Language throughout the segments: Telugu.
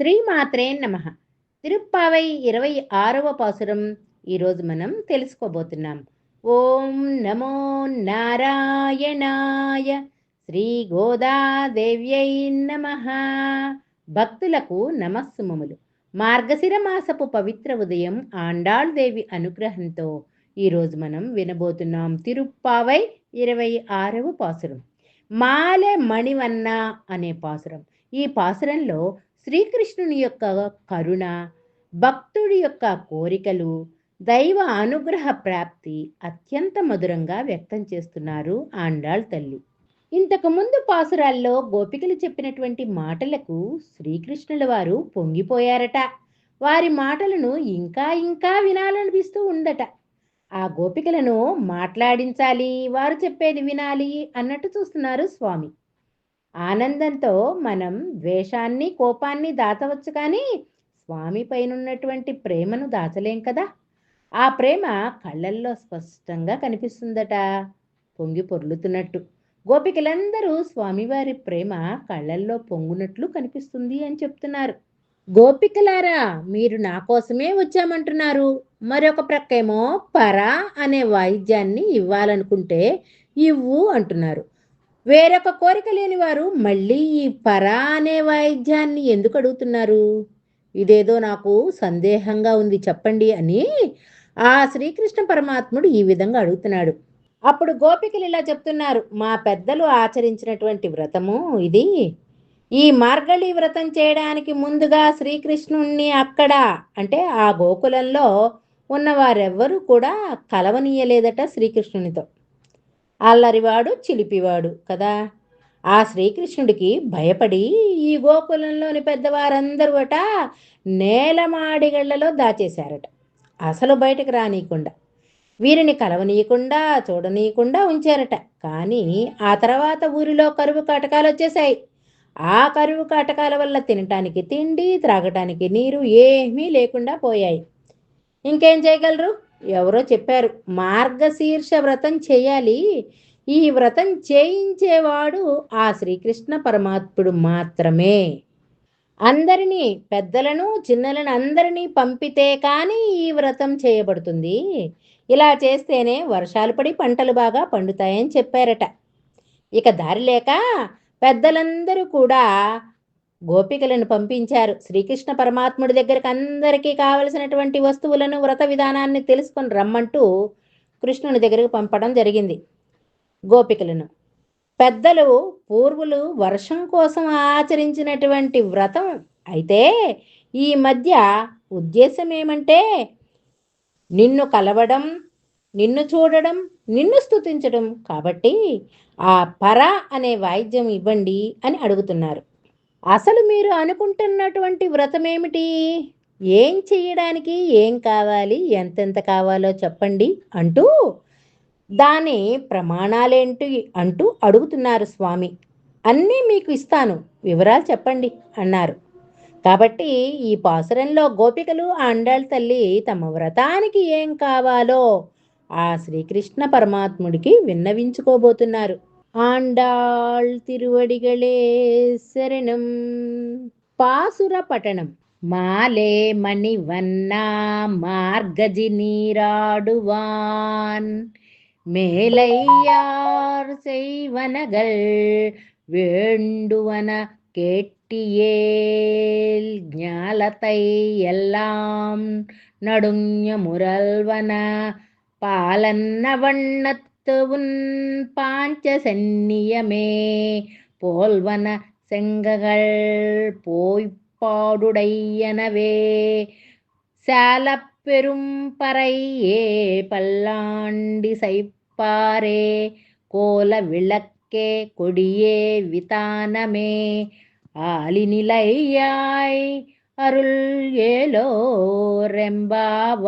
శ్రీమాత్రే నమ. తిరుప్పావై ఇరవై ఆరవ పాసురం ఈరోజు మనం తెలుసుకోబోతున్నాం. ఓం నమో నారాయణాయ శ్రీ గోదాదేవ్యై నమ. భక్తులకు నమస్సుమములు మార్గశిర మాసపు పవిత్ర ఉదయం ఆండాళ్ దేవి అనుగ్రహంతో ఈరోజు మనం వినబోతున్నాం తిరుప్పావై ఇరవై ఆరవ పాసురం. మాలె మణివన్న అనే పాసురం. ఈ పాసురంలో శ్రీకృష్ణుని యొక్క కరుణ భక్తుడి యొక్క కోరికలు దైవ అనుగ్రహ ప్రాప్తి అత్యంత మధురంగా వ్యక్తం చేస్తున్నారు ఆండాళ్ తల్లి. ఇంతకు ముందు పాసురాల్లో గోపికలు చెప్పినటువంటి మాటలకు శ్రీకృష్ణుల వారు పొంగిపోయారట. వారి మాటలను ఇంకా ఇంకా వినాలనిపిస్తూ ఉందట. ఆ గోపికలను మాట్లాడించాలి వారు చెప్పేది వినాలి అన్నట్టు చూస్తున్నారు స్వామి. ఆనందంతో మనం ద్వేషాన్ని కోపాన్ని దాచవచ్చు కానీ స్వామి పైనున్నటువంటి ప్రేమను దాచలేం కదా? ఆ ప్రేమ కళ్ళల్లో స్పష్టంగా కనిపిస్తుందట. పొంగి పొర్లుతున్నట్టు. గోపికలందరూ స్వామివారి ప్రేమ కళ్ళల్లో పొంగునట్లు కనిపిస్తుంది అని చెప్తున్నారు. గోపికలారా మీరు నా కోసమే వచ్చామంటున్నారు. మరొక ప్రక్కేమో పర అనే వాయిద్యాన్ని ఇవ్వాలనుకుంటే ఇవ్వు అంటున్నారు. వేరొక కోరిక లేని వారు మళ్ళీ ఈ పర అనే వాయిద్యాన్ని ఎందుకు అడుగుతున్నారు? ఇదేదో నాకు సందేహంగా ఉంది చెప్పండి అని ఆ శ్రీకృష్ణ పరమాత్ముడు ఈ విధంగా అడుగుతున్నాడు. అప్పుడు గోపికలు ఇలా చెప్తున్నారు మా పెద్దలు ఆచరించినటువంటి వ్రతము ఇది. ఈ మార్గళి వ్రతం చేయడానికి ముందుగా శ్రీకృష్ణుణ్ణి అక్కడ అంటే ఆ గోకులంలో ఉన్న వారెవ్వరూ కూడా కలవనీయలేదట శ్రీకృష్ణునితో. అల్లరివాడు చిలిపివాడు కదా. ఆ శ్రీకృష్ణుడికి భయపడి ఈ గోకులంలోని పెద్దవారందరూ అట నేలమాడిగళ్ళలో దాచేశారట. అసలు బయటకు రానీయకుండా. వీరిని కలవనీయకుండా చూడనీయకుండా ఉంచారట. కానీ ఆ తర్వాత ఊరిలో కరువు కాటకాలు వచ్చేసాయి ఆ కరువు కాటకాల వల్ల తినటానికి తిండి త్రాగటానికి నీరు ఏమీ లేకుండా పోయాయి. ఇంకేం చేయగలరు? ఎవరో చెప్పారు మార్గశీర్ష వ్రతం చేయాలి. ఈ వ్రతం చేయించేవాడు ఆ శ్రీకృష్ణ పరమాత్ముడు మాత్రమే. అందరినీ పెద్దలను చిన్నలను అందరినీ పంపితే కానీ ఈ వ్రతం చేయబడుతుంది. ఇలా చేస్తేనే వర్షాలు పడి పంటలు బాగా పండుతాయని చెప్పారట. ఇక దారి లేక పెద్దలందరూ కూడా గోపికలను పంపించారు. శ్రీకృష్ణ పరమాత్ముడి దగ్గరికి అందరికీ కావలసినటువంటి వస్తువులను వ్రత విధానాన్ని తెలుసుకొని రమ్మంటూ కృష్ణుని దగ్గరకు పంపడం జరిగింది గోపికలను. పెద్దలు పూర్వులు వర్షం కోసం ఆచరించినటువంటి వ్రతం అయితే ఈ మధ్య ఉద్దేశం ఏమంటే నిన్ను కలవడం నిన్ను చూడడం నిన్ను స్తుతించడం కాబట్టి ఆ పర అనే వాయిద్యం ఇవ్వండి అని అడుగుతున్నారు. అసలు మీరు అనుకుంటున్నటువంటి వ్రతం ఏమిటి ఏం చేయడానికి ఏం కావాలి? ఎంతెంత కావాలో చెప్పండి అంటూ దాని ప్రమాణాలేంటి అంటూ అడుగుతున్నారు స్వామి. అన్నీ మీకు ఇస్తాను. వివరాలు చెప్పండి అన్నారు. కాబట్టి ఈ పాసురంలో గోపికలు అండాల తల్లి తమ వ్రతానికి ఏం కావాలో ఆ శ్రీకృష్ణ పరమాత్ముడికి విన్నవించుకోబోతున్నారు. ஆண்டாள் திருவடிகளே சரணம். பாசுர பட்டணம். மாலே மணி வண்ணா மார்கஜி நீராடுவான். மேலையார் செய்வனகள் வேண்டுவன கேட்டியேல். ஞாலத்தை எல்லாம் நடுஞ்ச முரல்வன பாலன்ன வண்ணத் உன் பாஞ்ச போல்வன செங்ககள் போய்ப்பாடுடையனவே சாலப்பெரும் பறையே பல்லாண்டி சைப்பாரே கோல விளக்கே கொடியே விதானமே ஆலிநிலையாய் அருள் ஏலோ రెంబావాయ్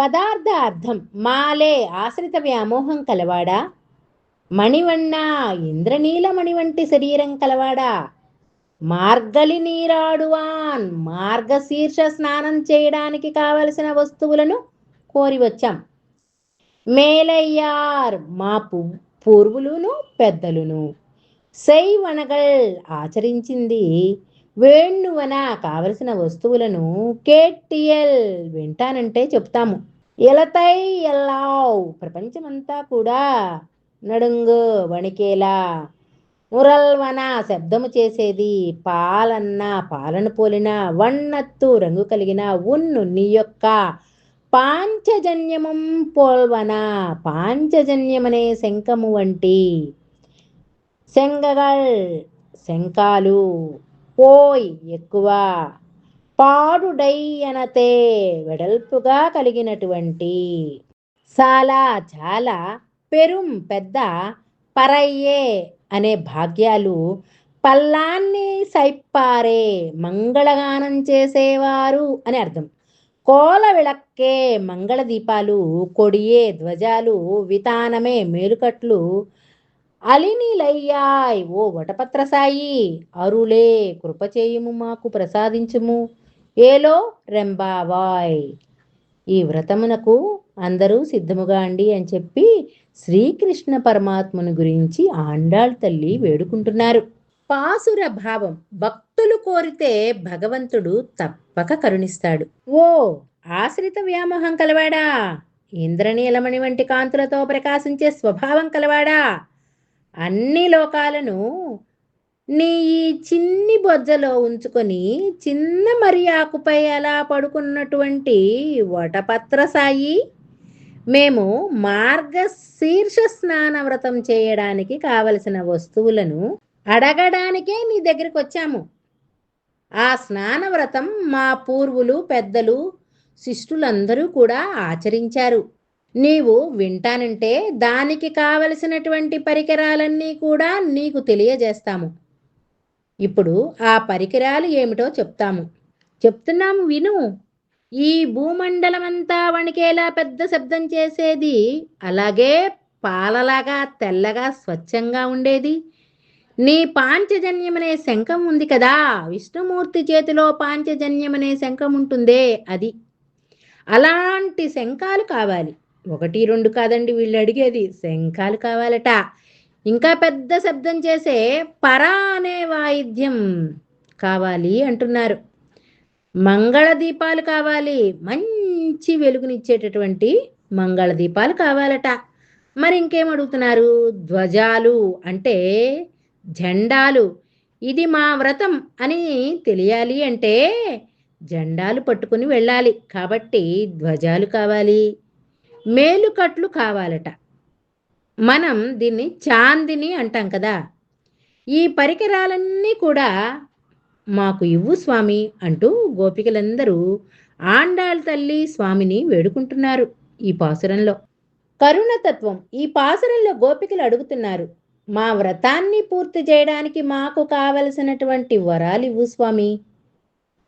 పదార్థ అర్థం మాలే ఆశ్రిత వ్యామోహం కలవాడా? మణివన్న ఇంద్రనీలమణి వంటి శరీరం కలవాడా? మార్గలి నీరాడువాన్ మార్గశీర్ష స్నానం చేయడానికి కావలసిన వస్తువులను కోరి వచ్చాం మేలయ్యార్ మా పూర్వులును పెద్దలును. శైవనగల్ ఆచరించింది వేణువన కావలసిన వస్తువులను కేటిఎల్ వింటానంటే చెప్తాము. ఎలతై ఎల్లావ్ ప్రపంచమంతా కూడా నడుంగు వణికేలా. మురల్వన శబ్దము చేసేది పాలన్న పాలను పోలిన వన్నత్తు రంగు కలిగిన ఉన్ను నీ యొక్క పాంచజన్యమం పోల్వన పాంచజన్యమనే శంఖము వంటి శంగగల్ శంఖాలు. పోయ్ ఎక్కువ. పాడుడై అనతే వెడల్పుగా కలిగినటువంటి చాలా చాలా పెరుం పెద్ద పరయ్యే అనే భాగ్యాలు పల్లాన్ని సైప్పారే మంగళగానం చేసేవారు అని అర్థం. కోల విళక్కే మంగళ దీపాలు కొడియే ధ్వజాలు వితానమే మేలుకట్లు అలినీలయ్యాయ్. ఓ వటపత్రసాయి అరులే కృపచేయుము మాకు ప్రసాదించుము. ఏలో? రెంబావాయ్. ఈ వ్రతమునకు అందరూ సిద్ధముగా అండి అని చెప్పి శ్రీకృష్ణ పరమాత్మను గురించి ఆండాళ్ తల్లి వేడుకుంటున్నారు. పాసుర భావం భక్తులు కోరితే భగవంతుడు తప్పక కరుణిస్తాడు. ఓ ఆశ్రిత వ్యామోహం కలవాడా? ఇంద్రనీలమణి వంటి కాంతులతో ప్రకాశించే స్వభావం కలవాడా? అన్ని లోకాలను నీ ఈ చిన్ని బొజ్జలో ఉంచుకొని చిన్న మరి ఆకుపై అలా పడుకున్నటువంటి వటపత్ర సాయి మేము మార్గ శీర్ష స్నాన వ్రతం చేయడానికి కావలసిన వస్తువులను అడగడానికే నీ దగ్గరికి వచ్చాము. ఆ స్నాన వ్రతం మా పూర్వులు పెద్దలు శిష్టులందరూ కూడా ఆచరించారు. నీవు వింటానంటే దానికి కావలసినటువంటి పరికరాలన్నీ కూడా నీకు తెలియజేస్తాము. ఇప్పుడు ఆ పరికరాలు ఏమిటో చెప్తాము. చెప్తున్నాము విను. ఈ భూమండలమంతా వణికేలా పెద్ద శబ్దం చేసేది అలాగే పాలలాగా తెల్లగా స్వచ్ఛంగా ఉండేది. నీ పాంచజన్యమనే శంఖం ఉంది కదా. విష్ణుమూర్తి చేతిలో పాంచజన్యమనే శంఖం ఉంటుందే అది. అలాంటి శంఖాలు కావాలి. ఒకటి రెండు కాదండి వీళ్ళు అడిగేది. శంఖాలు కావాలట. ఇంకా పెద్ద శబ్దం చేసే పరా అనే వాయిద్యం కావాలి అంటున్నారు. మంగళ దీపాలు కావాలి. మంచి వెలుగునిచ్చేటటువంటి మంగళ దీపాలు కావాలట. మరి ఇంకేం అడుగుతున్నారు? ధ్వజాలు అంటే జెండాలు. ఇది మా వ్రతం అని తెలియాలి అంటే జెండాలు పట్టుకుని వెళ్ళాలి. కాబట్టి ధ్వజాలు కావాలి. మేలుకట్లు కావాలట. మనం దీన్ని చాందిని అంటాం కదా. ఈ పరికరాలన్నీ కూడా మాకు ఇవ్వు స్వామి అంటూ గోపికలందరూ ఆండాళ్ తల్లి స్వామిని వేడుకుంటున్నారు ఈ పాసురంలో. కరుణతత్వం ఈ పాసురంలో గోపికలు అడుగుతున్నారు మా వ్రతాన్ని పూర్తి చేయడానికి మాకు కావలసినటువంటి వరాలు ఇవ్వు స్వామి.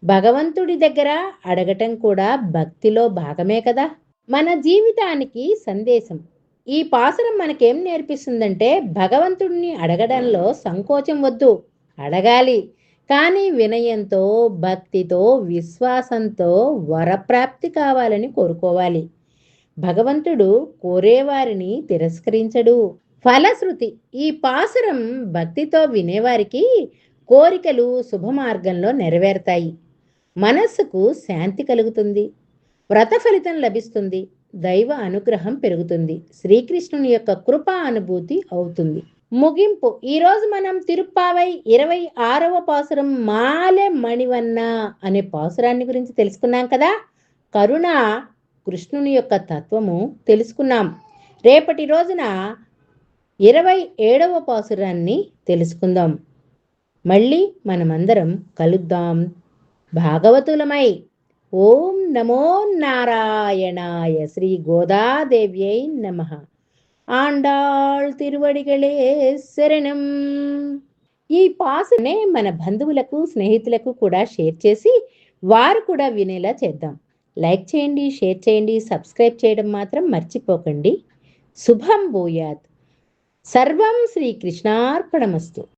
భగవంతుడి దగ్గర అడగటం కూడా భక్తిలో భాగమే కదా. మన జీవితానికి సందేశం. ఈ పాసురం మనకేం నేర్పిస్తుందంటే భగవంతుడిని అడగడంలో సంకోచం వద్దు. అడగాలి. కానీ వినయంతో భక్తితో విశ్వాసంతో వరప్రాప్తి కావాలని కోరుకోవాలి. భగవంతుడు కోరేవారిని తిరస్కరించడు. ఫలశ్రుతి ఈ పాసురం భక్తితో వినేవారికి కోరికలు శుభమార్గంలో నెరవేరుతాయి. మనస్సుకు శాంతి కలుగుతుంది. వ్రత ఫలితం లభిస్తుంది. దైవ అనుగ్రహం పెరుగుతుంది. శ్రీకృష్ణుని యొక్క కృపా అనుభూతి అవుతుంది. ముగింపు. ఈరోజు మనం తిరుప్పావై ఇరవై ఆరవ పాసురం మాలె మణివన్న అనే పాసురాన్ని గురించి తెలుసుకున్నాం కదా? కరుణ కృష్ణుని యొక్క తత్వము తెలుసుకున్నాం. రేపటి రోజున ఇరవై ఏడవ పాసురాన్ని తెలుసుకుందాం. మళ్ళీ మనమందరం కలుద్దాం. భాగవతులమై. ఓం నమో నారాయణాయ శ్రీ గోదాదేవ్యై నమ. ఆండాళ్ తిరువడిగలే శరణం. ఈ పాసునే మన బంధువులకు స్నేహితులకు కూడా షేర్ చేసి వారు కూడా వినేలా చేద్దాం. లైక్ చేయండి షేర్ చేయండి సబ్స్క్రైబ్ చేయడం మాత్రం మర్చిపోకండి. శుభం భూయాత్. సర్వం శ్రీకృష్ణార్పణమస్తు